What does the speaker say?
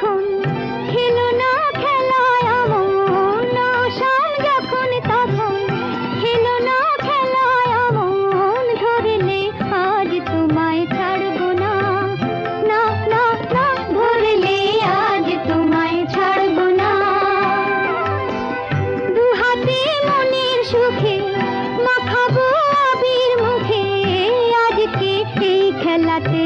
যখন খেলো না খেলায় আসাম যখন তখন খেলো না খেলায় ধরলে আজ তোমায় ছাড়বো না। না না না ধরলে আজ তোমায় ছাড়বো না। মনের সুখে মাখাবো আবির মুখে, আজকে এই খেলাতে